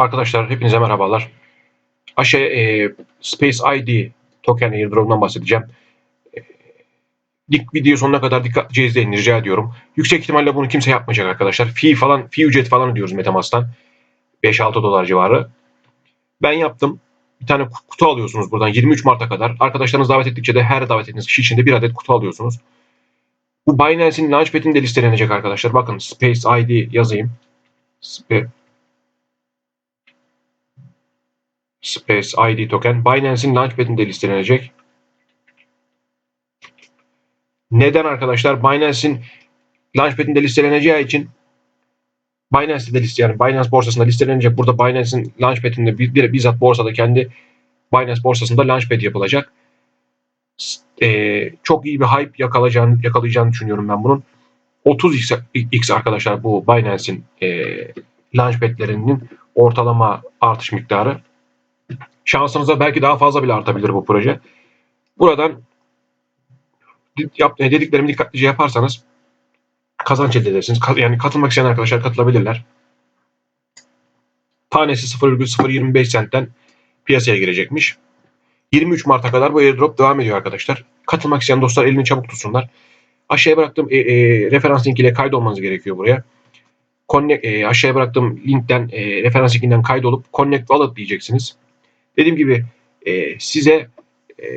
Arkadaşlar hepinize merhabalar. Aşağı e, Space ID token airdrop'undan bahsedeceğim. E, video sonuna kadar dikkatlice izleyin rica ediyorum. Yüksek ihtimalle bunu kimse yapmayacak arkadaşlar. Fee falan, fee ücret falan ödüyoruz Metamask'tan. 5-6 dolar civarı. Ben yaptım. Bir tane kutu alıyorsunuz buradan 23 Mart'a kadar. Arkadaşlarınız davet ettikçe de her davet ettiğiniz kişi için de bir adet kutu alıyorsunuz. Bu Binance'in Launchpad'in de listelenecek arkadaşlar. Bakın Space ID yazayım. Sp- Space ID token Binance'in Launchpad'inde listelenecek. Neden arkadaşlar? Binance'in Launchpad'inde listeleneceği için Binance'de liste yani Binance borsasında listelenecek. Burada Binance'in Launchpad'inde bizzat borsada kendi Binance borsasında Launchpad yapılacak. Ee, çok iyi bir hype yakalayacağını, yakalayacağını düşünüyorum ben bunun. 30x x arkadaşlar bu Binance'in e, Launchpad'lerinin ortalama artış miktarı. Şansınıza belki daha fazla bile artabilir bu proje. Buradan yap, dediklerimi dikkatlice yaparsanız kazanç elde edersiniz. Yani katılmak isteyen arkadaşlar katılabilirler. Tanesi 0,025 centten piyasaya girecekmiş. 23 Mart'a kadar bu airdrop devam ediyor arkadaşlar. Katılmak isteyen dostlar elini çabuk tutsunlar. Aşağıya bıraktığım e, e, referans linkiyle kaydolmanız gerekiyor buraya. Connect, e, aşağıya bıraktığım linkten e, referans linkinden kaydolup Connect Wallet diyeceksiniz. Dediğim gibi e, size e,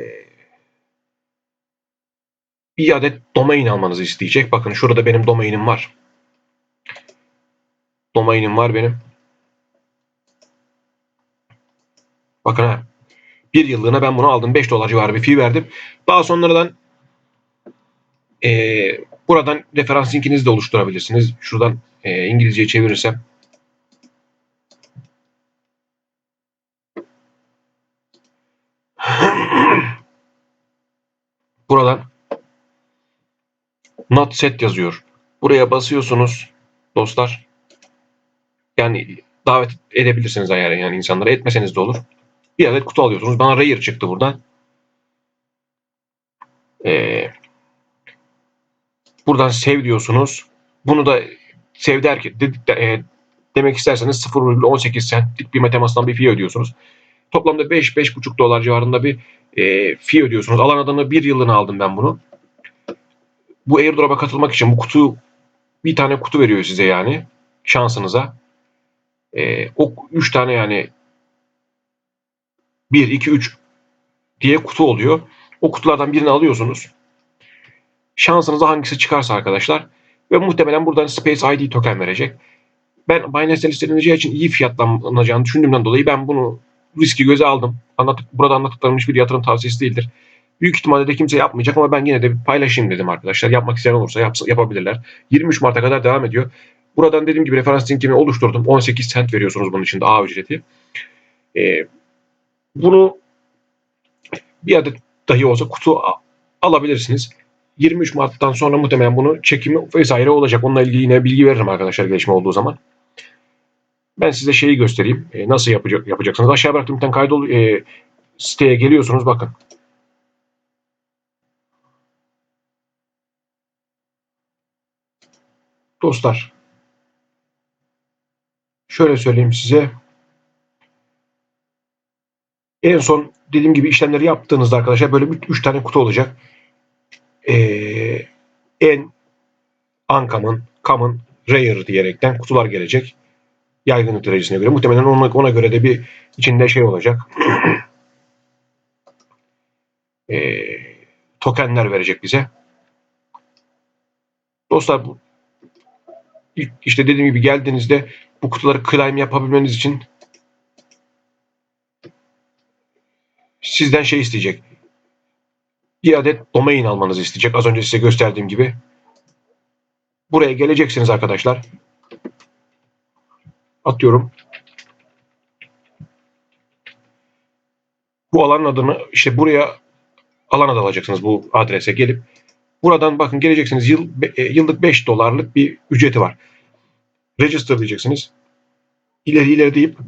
bir adet domain almanızı isteyecek. Bakın şurada benim domainim var. Domainim var benim. Bakın ha. Bir yıllığına ben bunu aldım. 5 dolar civarı bir fee verdim. Daha sonradan e, buradan referans linkinizi de oluşturabilirsiniz. Şuradan e, İngilizceyi çevirirsem. Buradan not set yazıyor. Buraya basıyorsunuz dostlar. Yani davet edebilirsiniz eğer yani insanları etmeseniz de olur. Bir adet kutu alıyorsunuz. Bana Rare çıktı buradan. Ee, buradan sev diyorsunuz. Bunu da sev derken dedik de, e, demek isterseniz 0,18 centlik bir matemasından bir fee ödüyorsunuz. Toplamda 5-5,5 dolar civarında bir e, fee ödüyorsunuz. Alan adını bir yılını aldım ben bunu. Bu airdrop'a katılmak için bu kutu bir tane kutu veriyor size yani şansınıza. E, o 3 tane yani 1, 2, 3 diye kutu oluyor. O kutulardan birini alıyorsunuz. Şansınıza hangisi çıkarsa arkadaşlar ve muhtemelen buradan Space ID token verecek. Ben Binance'den listeleneceği için iyi fiyatlanacağını düşündüğümden dolayı ben bunu riski göze aldım. Anlattık, burada anlattıklarım hiçbir yatırım tavsiyesi değildir. Büyük ihtimalle de kimse yapmayacak ama ben yine de bir paylaşayım dedim arkadaşlar. Yapmak isteyen olursa yapsa, yapabilirler. 23 Mart'a kadar devam ediyor. Buradan dediğim gibi referans linkimi oluşturdum. 18 cent veriyorsunuz bunun için de A ücreti. Ee, bunu bir adet dahi olsa kutu alabilirsiniz. 23 Mart'tan sonra muhtemelen bunu çekimi vesaire olacak. Onunla ilgili yine bilgi veririm arkadaşlar gelişme olduğu zaman. Ben size şeyi göstereyim. E, nasıl yapacak, yapacaksınız? Aşağı bıraktığım tane kaydol e, siteye geliyorsunuz bakın. Dostlar. Şöyle söyleyeyim size. En son dediğim gibi işlemleri yaptığınızda arkadaşlar böyle 3 tane kutu olacak. Ee, en Uncommon, Common, Rare diyerekten kutular gelecek. Yaygınlık derecesine göre. Muhtemelen ona, ona göre de bir içinde şey olacak. ee, tokenler verecek bize. Dostlar işte dediğim gibi geldiğinizde bu kutuları claim yapabilmeniz için sizden şey isteyecek. Bir adet domain almanızı isteyecek. Az önce size gösterdiğim gibi. Buraya geleceksiniz arkadaşlar. Atıyorum. Bu alanın adını işte buraya alan adı alacaksınız bu adrese gelip buradan bakın geleceksiniz yıl, e, yıllık 5 dolarlık bir ücreti var. Register diyeceksiniz. İleri ileri deyip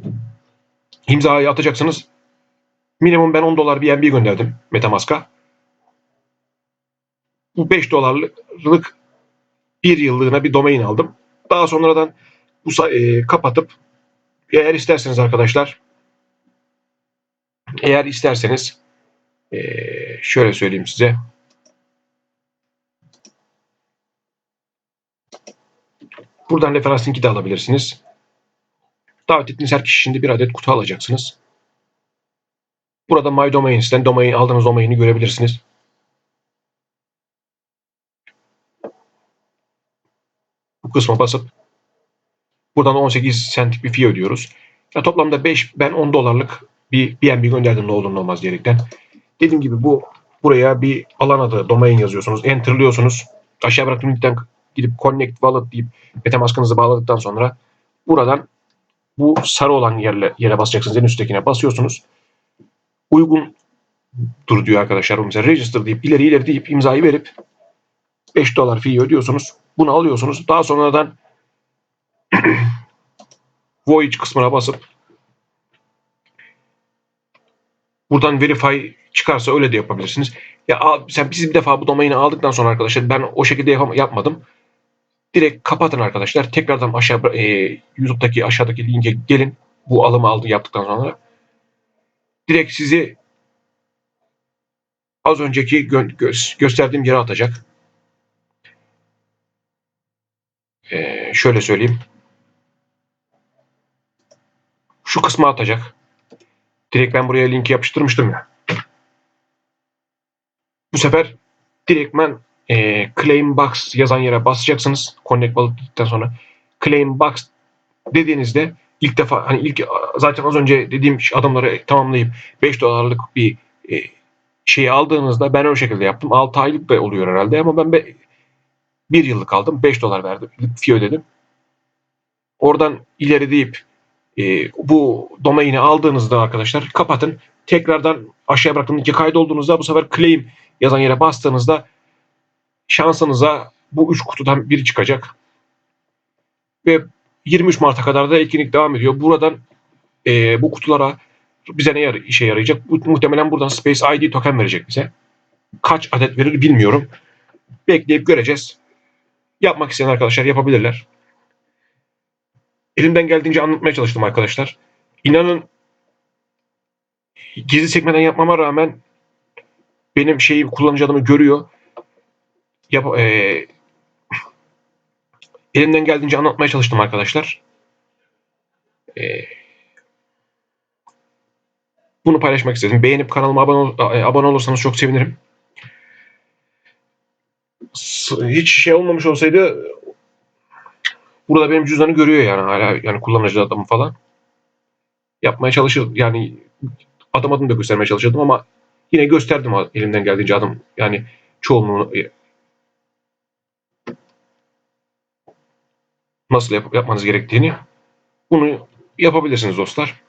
imzayı atacaksınız. Minimum ben 10 dolar BNB gönderdim Metamask'a. Bu 5 dolarlık bir yıllığına bir domain aldım. Daha sonradan bu e, kapatıp Eğer isterseniz arkadaşlar eğer isterseniz eee, şöyle söyleyeyim size. Buradan referans linki de alabilirsiniz. Davet ettiğiniz her kişi şimdi bir adet kutu alacaksınız. Burada My Domains'ten domain, aldığınız domaini görebilirsiniz. Bu kısma basıp buradan 18 centlik bir fee ödüyoruz. Ya toplamda 5 ben 10 dolarlık bir BNB gönderdim ne olur ne olmaz diyerekten. Dediğim gibi bu buraya bir alan adı domain yazıyorsunuz. Enter'lıyorsunuz. Aşağı bıraktığım linkten gidip connect wallet deyip metamask'ınızı bağladıktan sonra buradan bu sarı olan yerle, yere basacaksınız. En üsttekine basıyorsunuz. Uygun dur diyor arkadaşlar. Mesela register deyip ileri ileri deyip imzayı verip 5 dolar fee ödüyorsunuz. Bunu alıyorsunuz. Daha sonradan Voyage kısmına basıp buradan verify çıkarsa öyle de yapabilirsiniz. Ya sen biz bir defa bu domaini aldıktan sonra arkadaşlar ben o şekilde yapmadım. Direkt kapatın arkadaşlar. Tekrardan aşağı e, YouTube'daki aşağıdaki linke gelin. Bu alımı aldı yaptıktan sonra. Direkt sizi az önceki gö- gö- gösterdiğim yere atacak. Ee, şöyle söyleyeyim. Şu kısma atacak. Direkt ben buraya linki yapıştırmıştım ya. Bu sefer direktmen e, claim box yazan yere basacaksınız. Connect balık dedikten sonra claim box dediğinizde ilk defa hani ilk zaten az önce dediğim adımları tamamlayıp 5 dolarlık bir e, şeyi aldığınızda ben o şekilde yaptım. 6 aylık da oluyor herhalde ama ben be, 1 yıllık aldım. 5 dolar verdim. Fee ödedim. Oradan ileri deyip e, bu domaini aldığınızda arkadaşlar kapatın. Tekrardan aşağıya bıraktığım linke kaydolduğunuzda bu sefer claim yazan yere bastığınızda şansınıza bu 3 kutudan biri çıkacak. Ve 23 Mart'a kadar da etkinlik devam ediyor. Buradan e, bu kutulara bize ne işe yarayacak? Muhtemelen buradan Space ID token verecek bize. Kaç adet verir bilmiyorum. Bekleyip göreceğiz. Yapmak isteyen arkadaşlar yapabilirler. Elimden geldiğince anlatmaya çalıştım arkadaşlar. İnanın gizli sekmeden yapmama rağmen benim şeyi kullanıcı adımı görüyor. Yap, e, elimden geldiğince anlatmaya çalıştım arkadaşlar. E, bunu paylaşmak istedim. Beğenip kanalıma abone, ol- e, abone olursanız çok sevinirim. Hiç şey olmamış olsaydı burada benim cüzdanı görüyor yani hala yani kullanıcı adımı falan. Yapmaya çalışır yani adım adım da göstermeye çalışıyordum ama yine gösterdim elimden geldiğince adım yani çoğunluğunu e, nasıl yap- yapmanız gerektiğini bunu yapabilirsiniz dostlar.